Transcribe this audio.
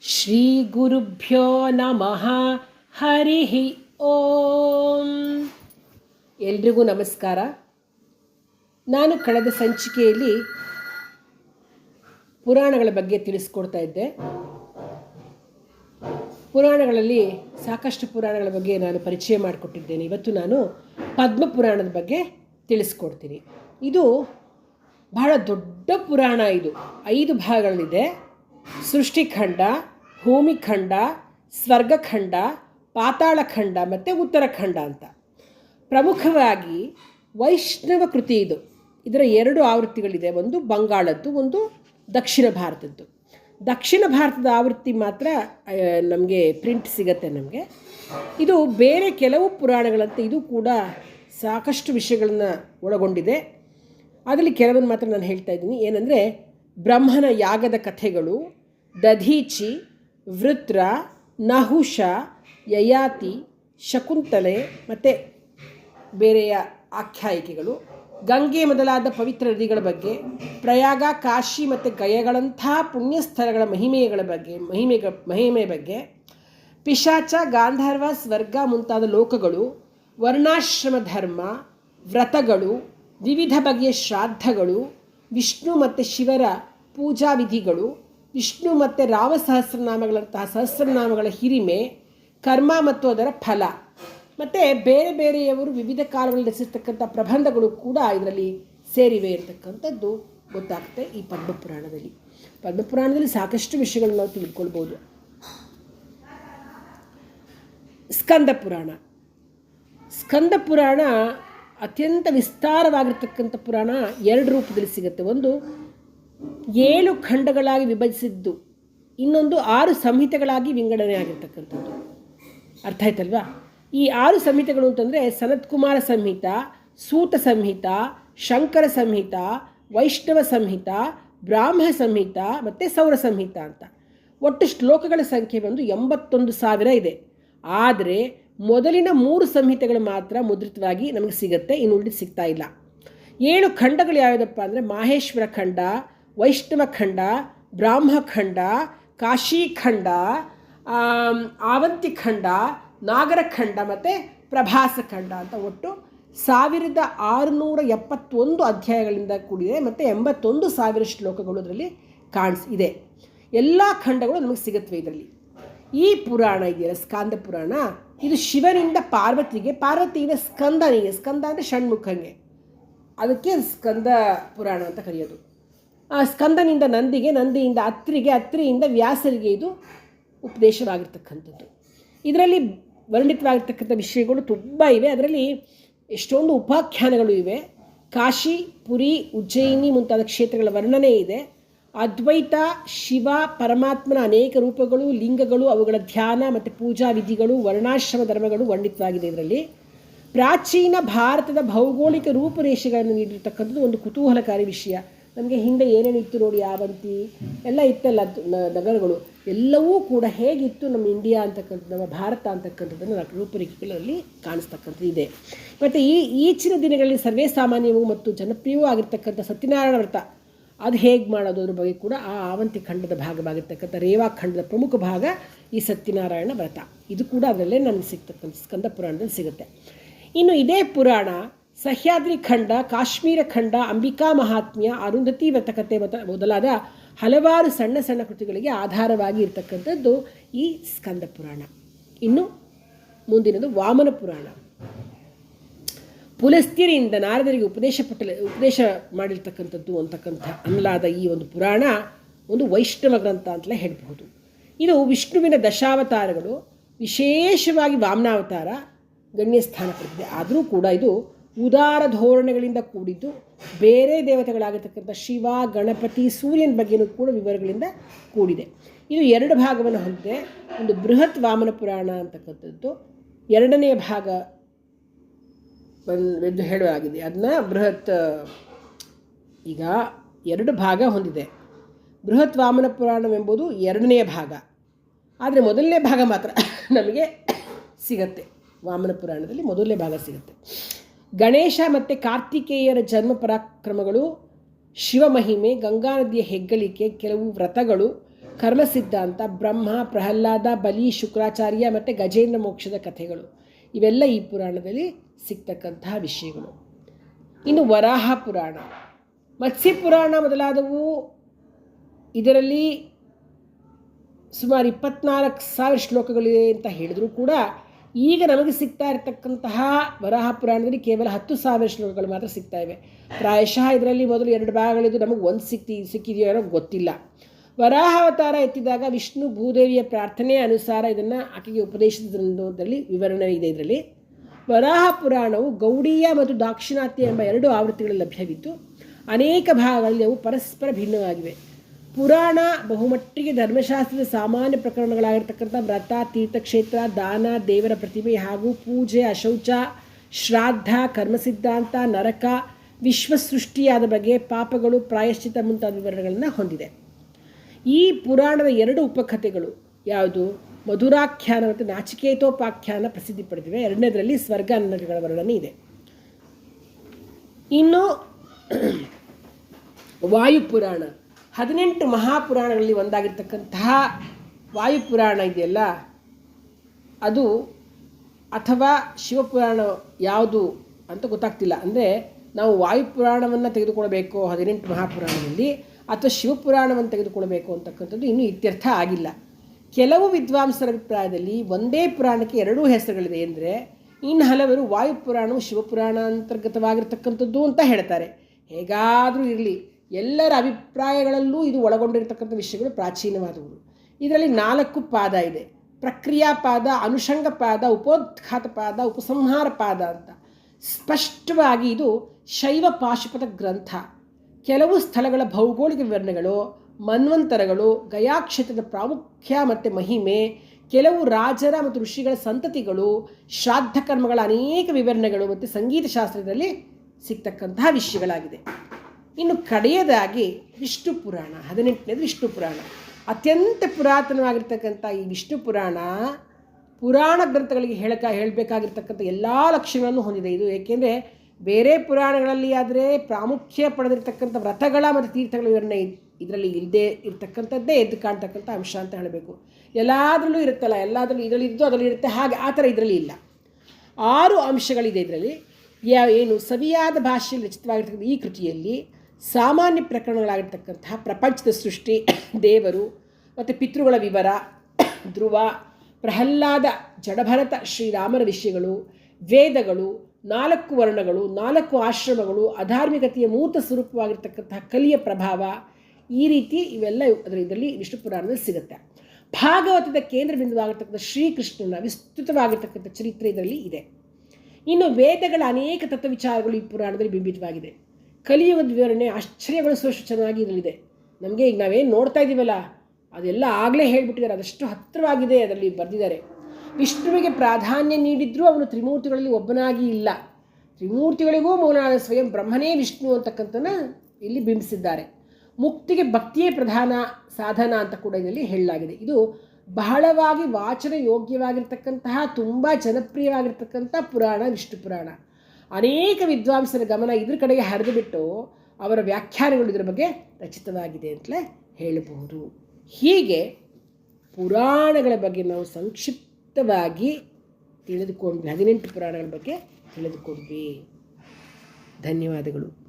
ಶ್ರೀ ಗುರುಭ್ಯೋ ನಮಃ ಹರಿ ಓಂ ಎಲ್ರಿಗೂ ನಮಸ್ಕಾರ. ನಾನು ಕಳೆದ ಸಂಚಿಕೆಯಲ್ಲಿ ಪುರಾಣಗಳ ಬಗ್ಗೆ ತಿಳಿಸ್ಕೊಡ್ತಾ ಇದ್ದೆ. ಪುರಾಣಗಳಲ್ಲಿ ಸಾಕಷ್ಟು ಪುರಾಣಗಳ ಬಗ್ಗೆ ನಾನು ಪರಿಚಯ ಮಾಡಿಕೊಟ್ಟಿದ್ದೇನೆ. ಇವತ್ತು ನಾನು ಪದ್ಮ ಪುರಾಣದ ಬಗ್ಗೆ ತಿಳಿಸ್ಕೊಡ್ತೀನಿ. ಇದು ಬಹಳ ದೊಡ್ಡ ಪುರಾಣ ಇದು. ಐದು ಭಾಗಗಳಿದೆ. ಸೃಷ್ಟಿಖಂಡ, ಭೂಮಿಖಂಡ, ಸ್ವರ್ಗಖಂಡ, ಪಾತಾಳಖಂಡ ಮತ್ತು ಉತ್ತರಖಂಡ ಅಂತ. ಪ್ರಮುಖವಾಗಿ ವೈಷ್ಣವ ಕೃತಿ ಇದು. ಇದರ ಎರಡು ಆವೃತ್ತಿಗಳಿದೆ. ಒಂದು ಬಂಗಾಳದ್ದು, ಒಂದು ದಕ್ಷಿಣ ಭಾರತದ್ದು. ದಕ್ಷಿಣ ಭಾರತದ ಆವೃತ್ತಿ ಮಾತ್ರ ನಮಗೆ ಪ್ರಿಂಟ್ ಸಿಗತ್ತೆ ನಮಗೆ. ಇದು ಬೇರೆ ಕೆಲವು ಪುರಾಣಗಳಂತೆ ಇದು ಕೂಡ ಸಾಕಷ್ಟು ವಿಷಯಗಳನ್ನು ಒಳಗೊಂಡಿದೆ. ಅದರಲ್ಲಿ ಕೆಲವನ್ನು ಮಾತ್ರ ನಾನು ಹೇಳ್ತಾ ಇದ್ದೀನಿ. ಏನಂದರೆ ಬ್ರಹ್ಮನ ಯಾಗದ ಕಥೆಗಳು ದಧೀಚಿ, ವೃತ್ರ, ನಹುಷ, ಯಯಾತಿ, ಶಕುಂತಲೆ ಮತ್ತು ಬೇರೆಯ ಆಖ್ಯಾಯಿಕೆಗಳು. ಗಂಗೆ ಮೊದಲಾದ ಪವಿತ್ರ ನದಿಗಳ ಬಗ್ಗೆ, ಪ್ರಯಾಗ, ಕಾಶಿ ಮತ್ತು ಗಯಗಳಂಥ ಪುಣ್ಯಸ್ಥಳಗಳ ಮಹಿಮೆಗಳ ಬಗ್ಗೆ ಮಹಿಮೆ ಮಹಿಮೆ ಬಗ್ಗೆ, ಪಿಶಾಚ, ಗಾಂಧರ್ವ, ಸ್ವರ್ಗ ಮುಂತಾದ ಲೋಕಗಳು, ವರ್ಣಾಶ್ರಮ ಧರ್ಮ, ವ್ರತಗಳು, ವಿವಿಧ ಬಗೆಯ ಶ್ರಾದ್ದಗಳು, ವಿಷ್ಣು ಮತ್ತು ಶಿವರ ಪೂಜಾ ವಿಧಿಗಳು ವಿಷ್ಣು ಮತ್ತು ರಾವ ಸಹಸ್ರನಾಮಗಳಂತಹ ಸಹಸ್ರನಾಮಗಳ ಹಿರಿಮೆ, ಕರ್ಮ ಮತ್ತು ಅದರ ಫಲ. ಮತ್ತು ಬೇರೆ ಬೇರೆಯವರು ವಿವಿಧ ಕಾಲಗಳಲ್ಲಿ ರಚಿಸ್ತಕ್ಕಂಥ ಪ್ರಬಂಧಗಳು ಕೂಡ ಇದರಲ್ಲಿ ಸೇರಿವೆ ಇರತಕ್ಕಂಥದ್ದು ಗೊತ್ತಾಗುತ್ತೆ ಈ ಪದ್ಮಪುರಾಣದಲ್ಲಿ. ಪದ್ಮಪುರಾಣದಲ್ಲಿ ಸಾಕಷ್ಟು ವಿಷಯಗಳನ್ನು ನಾವು ತಿಳ್ಕೊಳ್ಬೋದು. ಸ್ಕಂದ ಪುರಾಣ. ಸ್ಕಂದ ಪುರಾಣ ಅತ್ಯಂತ ವಿಸ್ತಾರವಾಗಿರ್ತಕ್ಕಂಥ ಪುರಾಣ ಎರಡು ರೂಪದಲ್ಲಿ ಸಿಗುತ್ತೆ. ಒಂದು ಏಳು ಖಂಡಗಳಾಗಿ ವಿಭಜಿಸಿದ್ದು. ಇನ್ನೊಂದು ಆರು ಸಂಹಿತೆಗಳಾಗಿ ವಿಂಗಡಣೆ ಆಗಿರ್ತಕ್ಕಂಥದ್ದು. ಅರ್ಥ ಆಯ್ತಲ್ವಾ? ಈ ಆರು ಸಂಹಿತೆಗಳು ಅಂತಂದರೆ ಸನತ್ಕುಮಾರ ಸಂಹಿತ, ಸೂತ ಸಂಹಿತ, ಶಂಕರ ಸಂಹಿತ, ವೈಷ್ಣವ ಸಂಹಿತ ಬ್ರಾಹ್ಮ ಸಂಹಿತ ಮತ್ತು ಸೌರ ಸಂಹಿತ ಅಂತ. ಒಟ್ಟು ಶ್ಲೋಕಗಳ ಸಂಖ್ಯೆ ಬಂದು ಎಂಬತ್ತೊಂದು ಸಾವಿರ ಇದೆ. ಆದರೆ ಮೊದಲಿನ ಮೂರು ಸಂಹಿತೆಗಳು ಮಾತ್ರ ಮುದ್ರಿತವಾಗಿ ನಮಗೆ ಸಿಗುತ್ತೆ, ಇನ್ನು ಸಿಗ್ತಾ ಇಲ್ಲ. ಏಳು ಖಂಡಗಳು ಯಾವುದಪ್ಪ ಅಂದರೆ ಮಾಹೇಶ್ವರ ಖಂಡ ವೈಷ್ಣವ ಖಂಡ ಬ್ರಾಹ್ಮಖಂಡ ಕಾಶಿಖಂಡ ಆವಂತಿಖಂಡ ನಾಗರಖಂಡ ಮತ್ತು ಪ್ರಭಾಸಖಂಡ ಅಂತ ಒಟ್ಟು ಸಾವಿರದ ಆರುನೂರ ಎಪ್ಪತ್ತೊಂದು ಅಧ್ಯಾಯಗಳಿಂದ ಕೂಡಿದೆ ಮತ್ತು ಎಂಬತ್ತೊಂದು ಸಾವಿರ ಶ್ಲೋಕಗಳು ಅದರಲ್ಲಿ ಕಾಣಿಸ್, ಇದೆ. ಎಲ್ಲ ಖಂಡಗಳು ನಮಗೆ ಸಿಗುತ್ತವೆ ಇದರಲ್ಲಿ. ಈ ಪುರಾಣ ಇದೆಯಲ್ಲ, ಸ್ಕಂದ ಪುರಾಣ, ಇದು ಶಿವನಿಂದ ಪಾರ್ವತಿಗೆ, ಪಾರ್ವತಿಯಿಂದ ಸ್ಕಂದನಿಗೆ, ಸ್ಕಂದ ಅಂದರೆ ಷಣ್ಮುಖಂಗೆ. ಅದಕ್ಕೆ ಸ್ಕಂದ ಪುರಾಣ ಅಂತ ಕರೆಯೋದು. ಸ್ಕಂದನಿಂದ ನಂದಿಗೆ, ನಂದಿಯಿಂದ ಅತ್ರಿಗೆ, ಅತ್ರಿಯಿಂದ ವ್ಯಾಸರಿಗೆ ಇದು ಉಪದೇಶವಾಗಿರ್ತಕ್ಕಂಥದ್ದು. ಇದರಲ್ಲಿ ವರ್ಣಿತವಾಗಿರ್ತಕ್ಕಂಥ ವಿಷಯಗಳು ತುಂಬ ಇವೆ. ಅದರಲ್ಲಿ ಎಷ್ಟೊಂದು ಉಪಾಖ್ಯಾನಗಳು ಇವೆ. ಕಾಶಿ, ಪುರಿ, ಉಜ್ಜಯಿನಿ ಮುಂತಾದ ಕ್ಷೇತ್ರಗಳ ವರ್ಣನೆ ಇದೆ. ಅದ್ವೈತ, ಶಿವ, ಪರಮಾತ್ಮನ ಅನೇಕ ರೂಪಗಳು, ಲಿಂಗಗಳು, ಅವುಗಳ ಧ್ಯಾನ ಮತ್ತು ಪೂಜಾ ವಿಧಿಗಳು, ವರ್ಣಾಶ್ರಮ ಧರ್ಮಗಳು ವರ್ಣಿತವಾಗಿದೆ ಇದರಲ್ಲಿ. ಪ್ರಾಚೀನ ಭಾರತದ ಭೌಗೋಳಿಕ ರೂಪುರೇಷೆಗಳನ್ನು ನೀಡಿರ್ತಕ್ಕಂಥದ್ದು ಒಂದು ಕುತೂಹಲಕಾರಿ ವಿಷಯ. ನಮಗೆ ಹಿಂದೆ ಏನೇನು ಇತ್ತು ನೋಡಿ, ಯಾವಂತಿ, ಎಲ್ಲ ಇತ್ತಲ್ಲ ನಗರಗಳು. ಎಲ್ಲವೂ ಕೂಡ ಹೇಗಿತ್ತು ನಮ್ಮ ಇಂಡಿಯಾ ಅಂತಕ್ಕಂಥದ್ದು ನಮ್ಮ ಭಾರತ ಅಂತಕ್ಕಂಥದ್ದನ್ನು ರೂಪರೇಖೆಗಳಲ್ಲಿ ಕಾಣಿಸ್ತಕ್ಕಂಥದ್ದು ಇದೆ. ಮತ್ತು ಈ, ಈಚಿನ ದಿನಗಳಲ್ಲಿ ಸರ್ವೇ ಸಾಮಾನ್ಯವೂ ಮತ್ತು ಜನಪ್ರಿಯವೂ ಆಗಿರ್ತಕ್ಕಂಥ ಸತ್ಯನಾರಾಯಣ ವ್ರತ, ಅದು ಹೇಗೆ ಮಾಡೋದು ಅದ್ರ ಬಗ್ಗೆ ಕೂಡ ಆ ಆವಂತಿ ಖಂಡದ ಭಾಗವಾಗಿರ್ತಕ್ಕಂಥ ರೇವಾ ಖಂಡದ ಪ್ರಮುಖ ಭಾಗ ಈ ಸತ್ಯನಾರಾಯಣ ವ್ರತ. ಇದು ಕೂಡ ಅದರಲ್ಲೇ ನಮಗೆ ಸಿಗ್ತಕ್ಕಂಥ ಸ್ಕಂದ ಪುರಾಣದಲ್ಲಿ ಸಿಗುತ್ತೆ. ಇನ್ನು ಇದೇ ಪುರಾಣ ಸಹ್ಯಾದ್ರಿ ಖಂಡ, ಕಾಶ್ಮೀರ ಖಂಡ, ಅಂಬಿಕಾ ಮಹಾತ್ಮ್ಯ, ಅರುಂಧತಿ ವ್ರತಕತೆ ಮೊದಲಾದ ಹಲವಾರು ಸಣ್ಣ ಸಣ್ಣ ಕೃತಿಗಳಿಗೆ ಆಧಾರವಾಗಿ ಇರತಕ್ಕಂಥದ್ದು ಈ ಸ್ಕಂದ ಪುರಾಣ. ಇನ್ನು ಮುಂದಿನದು ವಾಮನ ಪುರಾಣ. ಪುಲಸ್ತ್ಯರಿಂದ ನಾರದರಿಗೆ ಉಪದೇಶ ಪಟ್ಟಲೆ ಉಪದೇಶ ಮಾಡಿರ್ತಕ್ಕಂಥದ್ದು ಅಂತಕ್ಕಂಥ ಅನ್ನಲಾದ ಈ ಒಂದು ಪುರಾಣ ಒಂದು ವೈಷ್ಣವ ಗ್ರಂಥ ಅಂತಲೇ ಹೇಳಬಹುದು. ಇದು ವಿಷ್ಣುವಿನ ದಶಾವತಾರಗಳು ವಿಶೇಷವಾಗಿ ವಾಮನಾವತಾರ ಗಣ್ಯಸ್ಥಾನ ಪಡೆದಿದೆ. ಆದರೂ ಕೂಡ ಇದು ಉದಾರ ಧೋರಣೆಗಳಿಂದ ಕೂಡಿದ್ದು ಬೇರೆ ದೇವತೆಗಳಾಗಿರ್ತಕ್ಕಂಥ ಶಿವ, ಗಣಪತಿ, ಸೂರ್ಯನ ಬಗ್ಗೆಯೂ ಕೂಡ ವಿವರಗಳಿಂದ ಕೂಡಿದೆ. ಇದು ಎರಡು ಭಾಗವನ್ನು ಹೊಂದಿದೆ. ಒಂದು ಬೃಹತ್ ವಾಮನ ಪುರಾಣ ಅಂತಕ್ಕಂಥದ್ದು. ಎರಡನೇ ಭಾಗ ಬಂದು ಹೇಳುವಾಗಿದೆ ಅದನ್ನ ಬೃಹತ್, ಈಗ ಎರಡು ಭಾಗ ಹೊಂದಿದೆ. ಬೃಹತ್ ವಾಮನ ಪುರಾಣವೆಂಬುದು ಎರಡನೇ ಭಾಗ. ಆದರೆ ಮೊದಲನೇ ಭಾಗ ಮಾತ್ರ ನಮಗೆ ಸಿಗತ್ತೆ. ವಾಮನ ಪುರಾಣದಲ್ಲಿ ಮೊದಲನೇ ಭಾಗ ಸಿಗುತ್ತೆ. ಗಣೇಶ ಮತ್ತು ಕಾರ್ತಿಕೇಯರ ಜನ್ಮ ಪರಾಕ್ರಮಗಳು ಶಿವಮಹಿಮೆ ಗಂಗಾ ನದಿಯ ಹೆಗ್ಗಳಿಕೆ, ಕೆಲವು ವ್ರತಗಳು, ಕರ್ಮ ಸಿದ್ಧಾಂತ, ಬ್ರಹ್ಮ, ಪ್ರಹ್ಲಾದ, ಬಲಿ, ಶುಕ್ರಾಚಾರ್ಯ ಮತ್ತು ಗಜೇಂದ್ರ ಮೋಕ್ಷದ ಕಥೆಗಳು. ಇವೆಲ್ಲ ಈ ಪುರಾಣದಲ್ಲಿ ಸಿಗ್ತಕ್ಕಂತಹ ವಿಷಯಗಳು. ಇನ್ನು ವರಾಹ ಪುರಾಣ. ಮತ್ಸ್ಯ ಪುರಾಣ ಮೊದಲಾದವು ಇದರಲ್ಲಿ ಸುಮಾರು ಇಪ್ಪತ್ನಾಲ್ಕು ಸಾವಿರ ಶ್ಲೋಕಗಳಿವೆ ಅಂತ ಹೇಳಿದರೂ ಕೂಡ ಈಗ ನಮಗೆ ಸಿಗ್ತಾ ಇರತಕ್ಕಂತಹ ವರಾಹ ಪುರಾಣದಲ್ಲಿ ಕೇವಲ ಹತ್ತು ಸಾವಿರ ಶ್ಲೋಕಗಳು ಮಾತ್ರ ಸಿಗ್ತಾ ಇವೆ. ಪ್ರಾಯಶಃ ಇದರಲ್ಲಿ ಮೊದಲು ಎರಡು ಭಾಗಗಳಿದ್ದು ನಮಗೆ ಒಂದು ಸಿಕ್ತಿ, ಸಿಕ್ಕಿದೆಯೋ ಅನ್ನೋ ಗೊತ್ತಿಲ್ಲ. ವರಾಹ ಅವತಾರ ಎತ್ತಿದಾಗ ವಿಷ್ಣು ಭೂದೇವಿಯ ಪ್ರಾರ್ಥನೆ ಅನುಸಾರ ಇದನ್ನು ಆಕೆಗೆ ಉಪದೇಶದಲ್ಲಿ ವಿವರಣೆ ಇದೆ ಇದರಲ್ಲಿ. ವರಾಹ ಪುರಾಣವು ಗೌಡೀಯ ಮತ್ತು ದಾಕ್ಷಿಣಾತ್ಯ ಎಂಬ ಎರಡು ಆವೃತ್ತಿಗಳಲ್ಲಿ ಲಭ್ಯವಿದ್ದು ಅನೇಕ ಭಾಗಗಳಲ್ಲಿ ಅವು ಪರಸ್ಪರ ಭಿನ್ನವಾಗಿವೆ. ಪುರಾಣ ಬಹುಮಟ್ಟಿಗೆ ಧರ್ಮಶಾಸ್ತ್ರದ ಸಾಮಾನ್ಯ ಪ್ರಕರಣಗಳಾಗಿರ್ತಕ್ಕಂಥ ವ್ರತ, ತೀರ್ಥಕ್ಷೇತ್ರ, ದಾನ, ದೇವರ ಪ್ರತಿಮೆ ಹಾಗೂ ಪೂಜೆ, ಅಶೌಚ ಶ್ರಾದ್ದ ಕರ್ಮಸಿದ್ಧಾಂತ, ನರಕ ವಿಶ್ವ ಸೃಷ್ಟಿಯಾದ ಬಗ್ಗೆ ಪಾಪಗಳು ಪ್ರಾಯಶ್ಚಿತ ಮುಂತಾದ ವಿವರಣೆಗಳನ್ನು ಹೊಂದಿದೆ. ಈ ಪುರಾಣದ ಎರಡು ಉಪಕಥೆಗಳು ಯಾವುದು? ಮಧುರಾಖ್ಯಾನ ಮತ್ತು ನಾಚಿಕೇತೋಪಾಖ್ಯಾನ ಪ್ರಸಿದ್ಧಿ ಪಡೆದಿವೆ. ಎರಡನೇದರಲ್ಲಿ ಸ್ವರ್ಗ ನರಕಗಳ ವರ್ಣನೆ ಇದೆ. ಇನ್ನು ವಾಯುಪುರಾಣ. ಹದಿನೆಂಟು ಮಹಾಪುರಾಣಗಳಲ್ಲಿ ಒಂದಾಗಿರ್ತಕ್ಕಂತಹ ವಾಯುಪುರಾಣ ಇದೆಯಲ್ಲ, ಅದು ಅಥವಾ ಶಿವಪುರಾಣ ಯಾವುದು ಅಂತ ಗೊತ್ತಾಗ್ತಿಲ್ಲ. ಅಂದರೆ ನಾವು ವಾಯುಪುರಾಣವನ್ನು ತೆಗೆದುಕೊಳ್ಬೇಕು, ಹದಿನೆಂಟು ಮಹಾಪುರಾಣದಲ್ಲಿ, ಅಥವಾ ಶಿವಪುರಾಣವನ್ನು ತೆಗೆದುಕೊಳ್ಬೇಕು ಅಂತಕ್ಕಂಥದ್ದು ಇನ್ನೂ ಇತ್ಯರ್ಥ ಆಗಿಲ್ಲ. ಕೆಲವು ವಿದ್ವಾಂಸರ ಅಭಿಪ್ರಾಯದಲ್ಲಿ ಒಂದೇ ಪುರಾಣಕ್ಕೆ ಎರಡೂ ಹೆಸರುಗಳಿದೆ ಅಂದರೆ, ಇನ್ನು ಹಲವರು ವಾಯುಪುರಾಣವು ಶಿವಪುರಾಣ ಅಂತರ್ಗತವಾಗಿರ್ತಕ್ಕಂಥದ್ದು ಅಂತ ಹೇಳ್ತಾರೆ. ಹೇಗಾದರೂ ಇರಲಿ. ಎಲ್ಲರ ಅಭಿಪ್ರಾಯಗಳಲ್ಲೂ ಇದು ಒಳಗೊಂಡಿರ್ತಕ್ಕಂಥ ವಿಷಯಗಳು ಪ್ರಾಚೀನವಾದವು. ಇದರಲ್ಲಿ ನಾಲ್ಕು ಪಾದ ಇದೆ. ಪ್ರಕ್ರಿಯಾ ಪಾದ, ಅನುಷಂಗ ಪಾದ, ಉಪೋದ್ಘಾತ ಪಾದ, ಉಪಸಂಹಾರ ಪಾದ ಅಂತ. ಸ್ಪಷ್ಟವಾಗಿ ಇದು ಶೈವ ಪಾಶುಪತ ಗ್ರಂಥ. ಕೆಲವು ಸ್ಥಳಗಳ ಭೌಗೋಳಿಕ ವಿವರಣೆಗಳು, ಮನ್ವಂತರಗಳು, ಗಯಾಕ್ಷೇತ್ರದ ಪ್ರಾಮುಖ್ಯ ಮತ್ತು ಮಹಿಮೆ, ಕೆಲವು ರಾಜರ ಮತ್ತು ಋಷಿಗಳ ಸಂತತಿಗಳು ಶ್ರಾದ್ದ ಕರ್ಮಗಳ ಅನೇಕ ವಿವರಣೆಗಳು ಮತ್ತು ಸಂಗೀತ ಶಾಸ್ತ್ರದಲ್ಲಿ ಸಿಗ್ತಕ್ಕಂತಹ ವಿಷಯಗಳಾಗಿದೆ. ಇನ್ನು ಕಡೆಯದಾಗಿ ವಿಷ್ಣು ಪುರಾಣ, ಹದಿನೆಂಟನೇದು ವಿಷ್ಣು ಪುರಾಣ. ಅತ್ಯಂತ ಪುರಾತನವಾಗಿರ್ತಕ್ಕಂಥ ಈ ವಿಷ್ಣು ಪುರಾಣ ಪುರಾಣ ಗ್ರಂಥಗಳಿಗೆ ಹೇಳಕ ಹೇಳಬೇಕಾಗಿರ್ತಕ್ಕಂಥ ಎಲ್ಲ ಲಕ್ಷಣಗಳನ್ನು ಹೊಂದಿದೆ. ಇದು ಏಕೆಂದರೆ ಬೇರೆ ಪುರಾಣಗಳಲ್ಲಿ ಆದರೆ ಪ್ರಾಮುಖ್ಯ ಪಡೆದಿರ್ತಕ್ಕಂಥ ವ್ರತಗಳ ಮತ್ತು ತೀರ್ಥಗಳ ವಿವರಣೆ ಇದರಲ್ಲಿ ಇಲ್ಲದೆ ಇರ್ತಕ್ಕಂಥದ್ದೇ ಎದ್ದು ಕಾಣ್ತಕ್ಕಂಥ ಅಂಶ ಅಂತ ಹೇಳಬೇಕು. ಎಲ್ಲದರಲ್ಲೂ ಇರುತ್ತಲ್ಲ, ಎಲ್ಲದರಲ್ಲೂ ಇದರಲ್ಲಿ ಇದ್ದು ಅದರಲ್ಲಿ ಇರುತ್ತೆ, ಹಾಗೆ ಆ ಥರ ಇದರಲ್ಲಿ ಇಲ್ಲ. ಆರು ಅಂಶಗಳಿದೆ ಇದರಲ್ಲಿ. ಯಾವ ಏನು ಸವಿಯಾದ ಭಾಷೆಯಲ್ಲಿ ರಚಿತವಾಗಿರ್ತಕ್ಕಂಥ ಈ ಕೃತಿಯಲ್ಲಿ ಸಾಮಾನ್ಯ ಪ್ರಕರಣಗಳಾಗಿರ್ತಕ್ಕಂತಹ ಪ್ರಪಂಚದ ಸೃಷ್ಟಿ, ದೇವರು ಮತ್ತು ಪಿತೃಗಳ ವಿವರ, ಧ್ರುವ, ಪ್ರಹ್ಲಾದ, ಜಡಭರತ, ಶ್ರೀರಾಮರ ವಿಷಯಗಳು ವೇದಗಳು, ನಾಲ್ಕು ವರ್ಣಗಳು, ನಾಲ್ಕು ಆಶ್ರಮಗಳು, ಅಧಾರ್ಮಿಕತೆಯ ಮೂರ್ತ ಸ್ವರೂಪವಾಗಿರ್ತಕ್ಕಂತಹ ಕಲಿಯ ಪ್ರಭಾವ, ಈ ರೀತಿ ಇವೆಲ್ಲ ಅದರ ಇದರಲ್ಲಿ ವಿಷ್ಣು ಪುರಾಣದಲ್ಲಿ ಸಿಗುತ್ತೆ. ಭಾಗವತದ ಕೇಂದ್ರ ಬಿಂದುವಾಗಿರ್ತಕ್ಕಂಥ ಶ್ರೀಕೃಷ್ಣನ ವಿಸ್ತೃತವಾಗಿರ್ತಕ್ಕಂಥ ಚರಿತ್ರೆ ಇದರಲ್ಲಿ ಇದೆ. ಇನ್ನು ವೇದಗಳ ಅನೇಕ ತತ್ವ ವಿಚಾರಗಳು ಈ ಪುರಾಣದಲ್ಲಿ ಬಿಂಬಿತವಾಗಿದೆ. ಕಲಿಯುಗದ ವಿವರಣೆ ಆಶ್ಚರ್ಯಗೊಳಿಸುವಷ್ಟು ಚೆನ್ನಾಗಿ ಇದರಲ್ಲಿದೆ ನಮಗೆ ಈಗ ನಾವೇನು ನೋಡ್ತಾ ಇದ್ದೀವಲ್ಲ ಅದೆಲ್ಲ ಆಗಲೇ ಹೇಳಿಬಿಟ್ಟಿದ್ದಾರೆ. ಅದಷ್ಟು ಹತ್ತಿರವಾಗಿದೆ ಅದರಲ್ಲಿ ಬರೆದಿದ್ದಾರೆ. ವಿಷ್ಣುವಿಗೆ ಪ್ರಾಧಾನ್ಯ ನೀಡಿದ್ರೂ ಅವನು ತ್ರಿಮೂರ್ತಿಗಳಲ್ಲಿ ಒಬ್ಬನಾಗಿ ಇಲ್ಲ. ತ್ರಿಮೂರ್ತಿಗಳಿಗೂ ಮೌನಾದ ಸ್ವಯಂ ಬ್ರಹ್ಮನೇ ವಿಷ್ಣು ಅಂತಕ್ಕಂಥನ ಇಲ್ಲಿ ಬಿಂಬಿಸಿದ್ದಾರೆ. ಮುಕ್ತಿಗೆ ಭಕ್ತಿಯೇ ಪ್ರಧಾನ ಸಾಧನ ಅಂತ ಕೂಡ ಇದರಲ್ಲಿ ಹೇಳಲಾಗಿದೆ. ಇದು ಬಹಳವಾಗಿ ವಾಚನ ಯೋಗ್ಯವಾಗಿರ್ತಕ್ಕಂತಹ, ತುಂಬ ಜನಪ್ರಿಯವಾಗಿರ್ತಕ್ಕಂಥ ಪುರಾಣ, ವಿಷ್ಣು ಪುರಾಣ. ಅನೇಕ ವಿದ್ವಾಂಸರ ಗಮನ ಇದ್ರ ಕಡೆಗೆ ಹರಿದುಬಿಟ್ಟು ಅವರ ವ್ಯಾಖ್ಯಾನಗಳು ಇದರ ಬಗ್ಗೆ ರಚಿತವಾಗಿದೆ ಅಂತಲೇ ಹೇಳಬಹುದು. ಹೀಗೆ ಪುರಾಣಗಳ ಬಗ್ಗೆ ನಾವು ಸಂಕ್ಷಿಪ್ತವಾಗಿ ತಿಳಿದುಕೊಂಡ್ವಿ ಹದಿನೆಂಟು ಪುರಾಣಗಳ ಬಗ್ಗೆ ತಿಳಿದುಕೊಂಡ್ವಿ. ಧನ್ಯವಾದಗಳು.